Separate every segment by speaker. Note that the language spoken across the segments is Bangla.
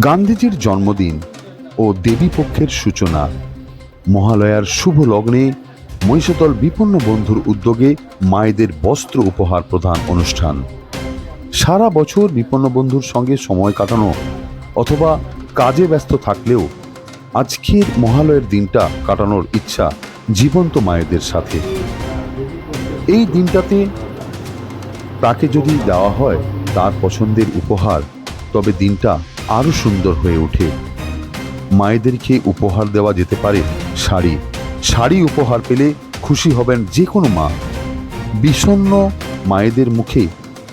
Speaker 1: গান্ধীজির জন্মদিন ও দেবীপক্ষের সূচনা। মহালয়ার শুভ লগ্নে মহিষাতল বিপন্ন বন্ধুর উদ্যোগে মায়েদের বস্ত্র উপহার প্রধান অনুষ্ঠান। সারা বছর বিপন্ন বন্ধুর সঙ্গে সময় কাটানো অথবা কাজে ব্যস্ত থাকলেও আজকের মহালয়ের দিনটা কাটানোর ইচ্ছা জীবন্ত মায়েদের সাথে। এই দিনটাতে তাকে যদি দেওয়া হয় তার পছন্দের উপহার, তবে দিনটা আরও সুন্দর হয়ে ওঠে। মায়েদেরকে উপহার দেওয়া যেতে পারে? শাড়ি। শাড়ি উপহার পেলে খুশি হবেন যে কোনো মা। বিষণ্ণ মায়েদের মুখে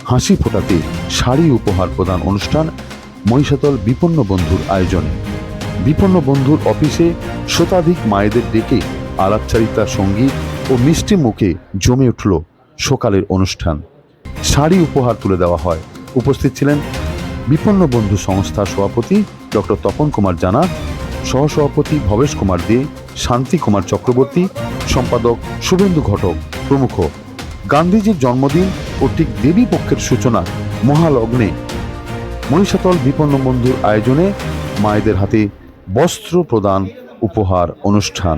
Speaker 1: হাসি ফোটাতে শাড়ি উপহার প্রদান অনুষ্ঠান মহিষাতল বিপন্ন বন্ধুর আয়োজনে। বিপন্ন বন্ধুর অফিসে শতাধিক মায়েদের ডেকে আলাপচারিতার সংগীত ও মিষ্টি মুখে জমে উঠল সকালের অনুষ্ঠান। শাড়ি উপহার তুলে দেওয়া হয়। উপস্থিত ছিলেন বিপন্ন বন্ধু সংস্থার সভাপতি ডক্টর তপন কুমার জানা, সহসভাপতি ভবেশ কুমার দে, শান্তি কুমার চক্রবর্তী, সম্পাদক শুভেন্দু ঘটক প্রমুখ। গান্ধীজির জন্মদিন ও ঠিক দেবী পক্ষের সূচনা মহালগ্নে। মহিষাতল বিপন্ন বন্ধুর আয়োজনে মায়েদের হাতে বস্ত্র প্রদান, উপহার, অনুষ্ঠান।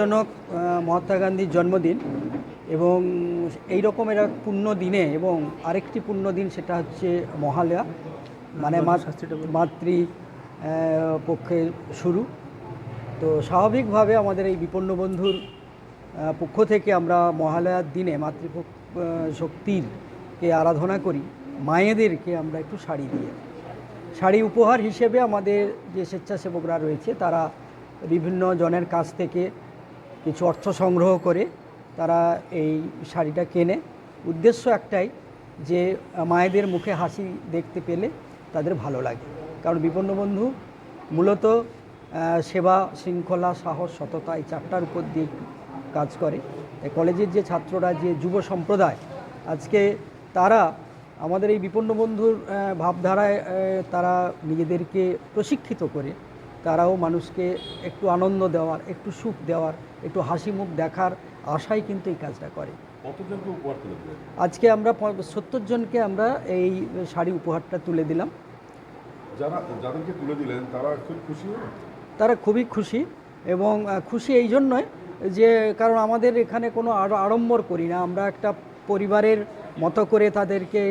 Speaker 2: জনক মহাত্মা গান্ধীর জন্মদিন এবং এই রকমের এক পুণ্য দিনে এবং আরেকটি পুণ্য দিন সেটা হচ্ছে মহালয়া মানে মাতৃ পক্ষে শুরু। তো স্বাভাবিকভাবে আমাদের এই বিপন্ন বন্ধুর পক্ষ থেকে আমরা মহালয়ার দিনে মাতৃপক্ষ শক্তিরকে আরাধনা করি মায়েদেরকে আমরা একটু শাড়ি দিয়ে। শাড়ি উপহার হিসেবে আমাদের যে স্বেচ্ছাসেবকরা রয়েছে তারা বিভিন্ন জনের কাছ থেকে কিছু অর্থ সংগ্রহ করে তারা এই শাড়িটা কেনে। উদ্দেশ্য একটাই যে মায়েদের মুখে হাসি দেখতে পেলে তাদের ভালো লাগে। কারণ বিপন্ন বন্ধু মূলত সেবা, শৃঙ্খলা, সাহস, সততা এই চারটার উপর দিয়ে কাজ করে। কলেজের যে ছাত্ররা, যে যুব সম্প্রদায়, আজকে তারা আমাদের এই বিপন্ন বন্ধুর ভাবধারায় তারা নিজেদেরকে প্রশিক্ষিত করে তারাও মানুষকে একটু আনন্দ দেওয়ার একটু সুখ দেওয়ার একটু হাসি মুখ দেখার আশাই কিন্তু এই কাজটা করে। আজকে আমরা সত্তর জনকে আমরা এই শাড়ি উপহারটা তুলে দিলাম।
Speaker 3: যারা যাদেরকে তুলে দিলেন তারা খুব খুশি
Speaker 2: তারা খুবই খুশি এবং খুশি এই জন্যই যে কারণ আমাদের এখানে কোনো আড় আড়ম্বর করি না। আমরা একটা পরিবারের মতো করে তাদেরকে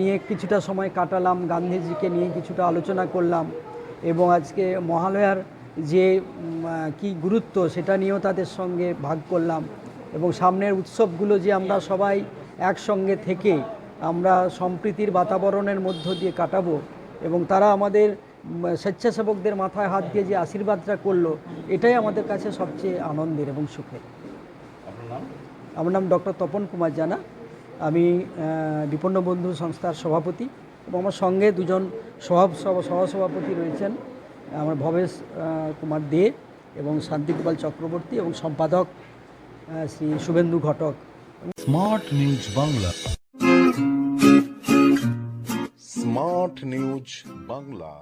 Speaker 2: নিয়ে কিছুটা সময় কাটালাম গান্ধীজিকে নিয়ে কিছুটা আলোচনা করলাম। এবং আজকে মহালয়ার যে কি গুরুত্ব সেটা নিয়েও তাদের সঙ্গে ভাগ করলাম এবং সামনের উৎসবগুলো যে আমরা সবাই একসঙ্গে থেকে আমরা সম্প্রীতির বাতাবরণের মধ্য দিয়ে কাটাবো এবং তারা আমাদের স্বেচ্ছাসেবকদের মাথায় হাত দিয়ে যে আশীর্বাদটা করল এটাই আমাদের কাছে সবচেয়ে আনন্দের এবং সুখের। আমার নাম ডক্টর তপন কুমার জানা। আমি বিপন্ন বন্ধু সংস্থার সভাপতি এবং আমার সঙ্গে দুজন সহ সহসভাপতি রয়েছেন, আমার ভবেশ কুমার দে এবং শান্তিগোপাল চক্রবর্তী এবং সম্পাদক Shri Suvendu Ghatak.
Speaker 4: Smart news Bangla.
Speaker 5: Smart news Bangla.